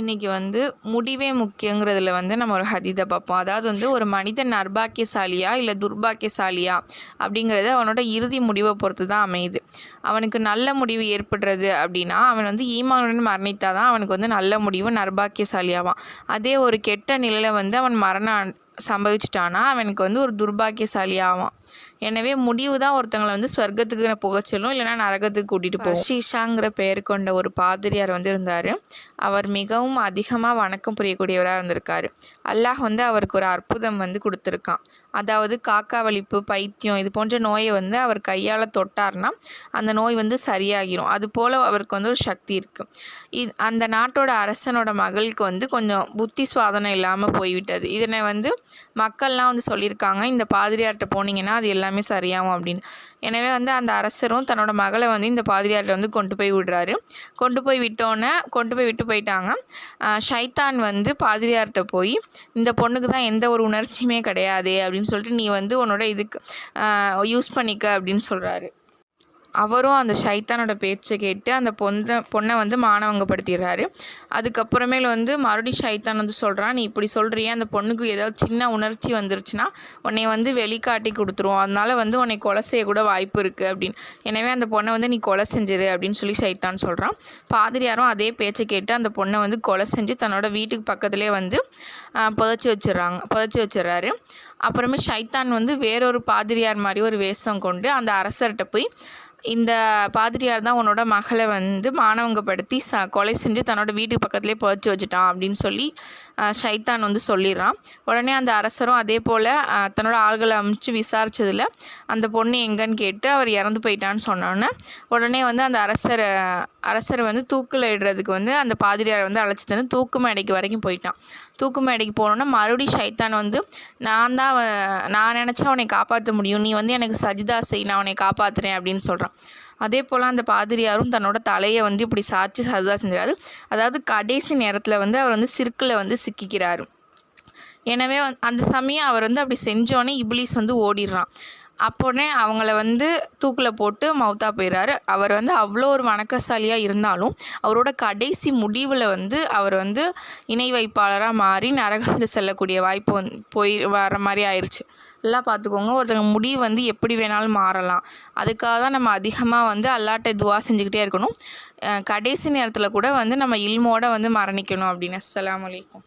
இன்றைக்கி வந்து முடிவே முக்கியங்கிறதுல வந்து நம்ம ஒரு ஹதீதை பார்ப்போம். அதாவது வந்து ஒரு மனிதன் நர்பாக்கியசாலியா இல்லை துர்பாக்கியசாலியா அப்படிங்கிறது அவனோட இறுதி முடிவை பொறுத்து தான் அமையுது. அவனுக்கு நல்ல முடிவு ஏற்படுறது அப்படின்னா அவன் வந்து ஈமானுடன் மரணித்தால் தான் அவனுக்கு வந்து நல்ல முடிவு நர்பாக்கியசாலியாவான். அதே ஒரு கெட்ட நிலையில் வந்து அவன் மரணம் சம்பவிச்சிட்டானா அவனுக்கு வந்து ஒரு துர்பாக்கியசாலி ஆவான் எனவே முடிவு தான் ஒருத்தங்களை வந்து ஸ்வர்க்கத்துக்கு புகச்சலும் சொல்லும் இல்லைன்னா நரகத்துக்கு கூட்டிகிட்டு போகும். ஷீஷாங்கிற பெயர் கொண்ட ஒரு பாதிரியார் வந்து இருந்தார் அவர் மிகவும் அதிகமாக வணக்கம் புரியக்கூடியவராக இருந்திருக்காரு. அல்லாஹ் வந்து அவருக்கு ஒரு அற்புதம் வந்து கொடுத்துருக்கான். அதாவது காக்கா வலிப்பு பைத்தியம் இது போன்ற நோயை வந்து அவர் கையால் தொட்டார்னா அந்த நோய் வந்து சரியாகிரும். அது போல் அவருக்கு வந்து ஒரு சக்தி இருக்குது இது அந்த நாட்டோட அரசனோட மகளுக்கு வந்து கொஞ்சம் புத்தி சுவாதனம் இல்லாமல் போய்விட்டது. இதனை வந்து மக்கள்லாம் வந்து சொல்லியிருக்காங்க இந்த பாதிரியார்கிட்ட போனீங்கன்னா அது எல்லாமே சரியாகும் அப்படின்னு. எனவே வந்து அந்த அரசரும் தன்னோட மகளை வந்து இந்த பாதிரியார்கிட்ட வந்து கொண்டு போய் விடுறாரு. கொண்டு போய் விட்டோன்னே கொண்டு போய் விட்டு போயிட்டாங்க. ஷைத்தான் வந்து பாதிரியார்கிட்ட போய் இந்த பொண்ணுக்கு தான் எந்த ஒரு உணர்ச்சியுமே கிடையாது அப்படின்னு சொல்லிட்டு நீ வந்து உன்னோட இதுக்கு யூஸ் பண்ணிக்க அப்படின்னு சொல்கிறாரு அவரும் அந்த ஷைத்தானோட பேச்சை கேட்டு அந்த பொண்ணை பொண்ணை வந்து மானவங்கப்படுத்திடுறாரு. அதுக்கப்புறமேல வந்து மறுபடியும் ஷைத்தான் வந்து சொல்கிறான் நீ இப்படி சொல்கிறியே அந்த பொண்ணுக்கு ஏதாவது சின்ன உணர்ச்சி வந்துருச்சுன்னா உன்னை வந்து வெளிக்காட்டி கொடுத்துருவோம். அதனால் வந்து உன்னை கொலை செய்யக்கூட வாய்ப்பு இருக்குது அப்படின்னு. எனவே அந்த பொண்ணை வந்து நீ கொலை செஞ்சிரு அப்படின்னு சொல்லி ஷைத்தான் சொல்கிறான் பாதிரியாரும் அதே பேச்சை கேட்டு அந்த பொண்ணை வந்து கொலை செஞ்சு தன்னோட வீட்டுக்கு பக்கத்துலேயே வந்து புதைச்சி வச்சிடுறாங்க புதைச்சி வச்சிடறாரு. அப்புறமே ஷைத்தான் வந்து வேறொரு பாதிரியார் மாதிரி ஒரு வேஷம் கொண்டு அந்த அரசர்கிட்ட போய் இந்த பாதிரியார் தான் உன்னோட மகளை வந்து மானவங்கப்படுத்தி ச கொலை செஞ்சு தன்னோட வீட்டுக்கு பக்கத்துலேயே புதைச்சி வச்சுட்டான் அப்படின்னு சொல்லி ஷைத்தான் வந்து சொல்லிடுறான். உடனே அந்த அரசரும் அதே போல் தன்னோட ஆள்களை அமுச்சு விசாரித்ததில் அந்த பொண்ணு எங்கன்னு கேட்டு அவர் இறந்து போயிட்டான்னு சொன்னோன்னே. உடனே வந்து அந்த அரசரை அரசர் வந்து தூக்கில் இடுறதுக்கு வந்து அந்த பாதிரியாரை வந்து அழைச்சி தந்து தூக்கு மேடைக்கு வரைக்கும் போயிட்டான். தூக்கு மேடைக்கு போனோன்னா மறுபடியும் ஷைத்தான் வந்து நான் தான் நான் நினச்சா அவனை காப்பாற்ற முடியும். நீ வந்து எனக்கு சஜிதா செய். நான் அவனை காப்பாற்றுறேன் அப்படின்னு சொல்கிறான் அதே போல் அந்த பாதிரியாரும் தன்னோட தலையை வந்து இப்படி சாட்சி சஜிதா செஞ்சாரு அதாவது கடைசி நேரத்தில் வந்து அவர் வந்து சிற்கில் வந்து சிக்கிக்கிறாரு. எனவே அந்த சமயம் அவர் வந்து அப்படி செஞ்சோடனே இப்ளீஸ் வந்து ஓடிடுறான். அப்போனே அவங்கள வந்து தூக்கில் போட்டு மவுத்தா போயிடுறாரு அவர் வந்து அவ்வளோ ஒரு வணக்கசாலியாக இருந்தாலும் அவரோட கடைசி முடிவில் வந்து அவர் வந்து இணை வைப்பாளராக மாறி நரகத்தில் செல்லக்கூடிய வாய்ப்பு வந்து போய் வர மாதிரி ஆயிடுச்சு எல்லாம் பார்த்துக்கோங்க ஒருத்தங்க முடிவு வந்து எப்படி வேணாலும் மாறலாம். அதுக்காக தான் நம்ம அதிகமாக வந்து அல்லாட்டை துவா செஞ்சுக்கிட்டே இருக்கணும். கடைசி நேரத்தில் கூட வந்து நம்ம இல்மோட வந்து மரணிக்கணும் அப்படின்னு. அஸ்லாம் வலைக்கும்